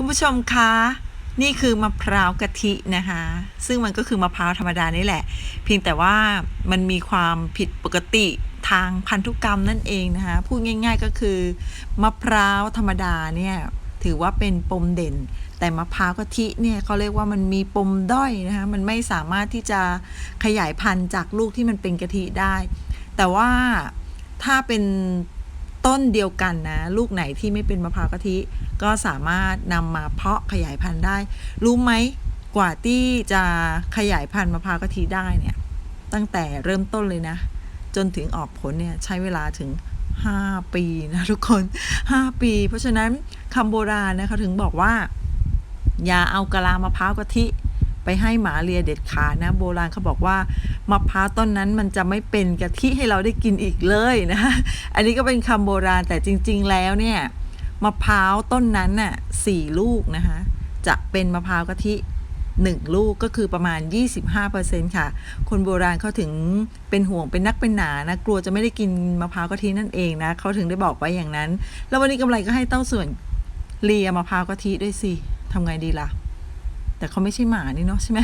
คุณผู้ชมคะ นี่คือมะพร้าวกะทินะคะ ซึ่งมันก็คือมะพร้าวธรรมดานี่แหละ เพียงแต่ว่ามันมีความผิดปกติทางพันธุกรรมนั่นเองนะคะ พูดง่าย ๆก็คือมะพร้าวธรรมดาเนี่ยถือว่าเป็นปมเด่น แต่มะพร้าวกะทิเนี่ยเขาเรียกว่ามันมีปมด้อยนะคะ มันไม่สามารถที่จะขยายพันธุ์จากลูกที่มันเป็นกะทิได้ แต่ว่าถ้าเป็น ต้นเดียวกันนะ ลูกไหนที่ไม่เป็นมะพร้าวกะทิ ก็สามารถนำมาเพาะขยายพันธุ์ได้ รู้ไหมกว่าที่จะขยายพันธุ์มะพร้าวกะทิได้เนี่ย ตั้งแต่เริ่มต้นเลยนะ จนถึงออกผลเนี่ยใช้เวลาถึง 5 ปีนะทุกคน 5 ปี เพราะฉะนั้นคำโบราณนะคะถึงบอกว่า อย่าเอากะลามะพร้าวกะทิ ไปให้หมาเลียเด็ดขาดนะ โบราณเขาบอกว่ามะพร้าวต้นนั้นมันจะไม่เป็นกะทิให้เราได้กินอีกเลยนะอันนี้ก็เป็นคำโบราณแต่จริง ๆ แล้วเนี่ยมะพร้าวต้นนั้นน่ะสี่ลูกนะคะจะเป็นมะพร้าวกะทิหนึ่งลูกก็คือประมาณ 25%ค่ะ คนโบราณเขาถึงเป็นห่วงเป็นนักเป็นหนานะ กลัวจะไม่ได้กินมะพร้าวกะทินั่นเองนะเขาถึงได้บอกไว้อย่างนั้น แล้ววันนี้กำไรก็ให้เต้าส่วนเลียมะพร้าวกะทิด้วยสิทำไงดีล่ะ แต่เขาไม่ใช่หมานี่เนาะใช่ไหม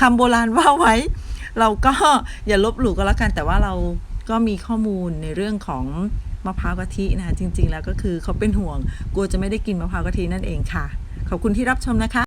คำโบราณว่าไว้ เราก็อย่าลบหลู่ก็แล้วกัน แต่ว่าเราก็มีข้อมูลในเรื่องของมะพร้าวกะทินะคะจริง ๆ แล้วก็คือเขาเป็นห่วงกลัวจะไม่ได้กินมะพร้าวกะทินั่นเองค่ะ ขอบคุณที่รับชมนะคะ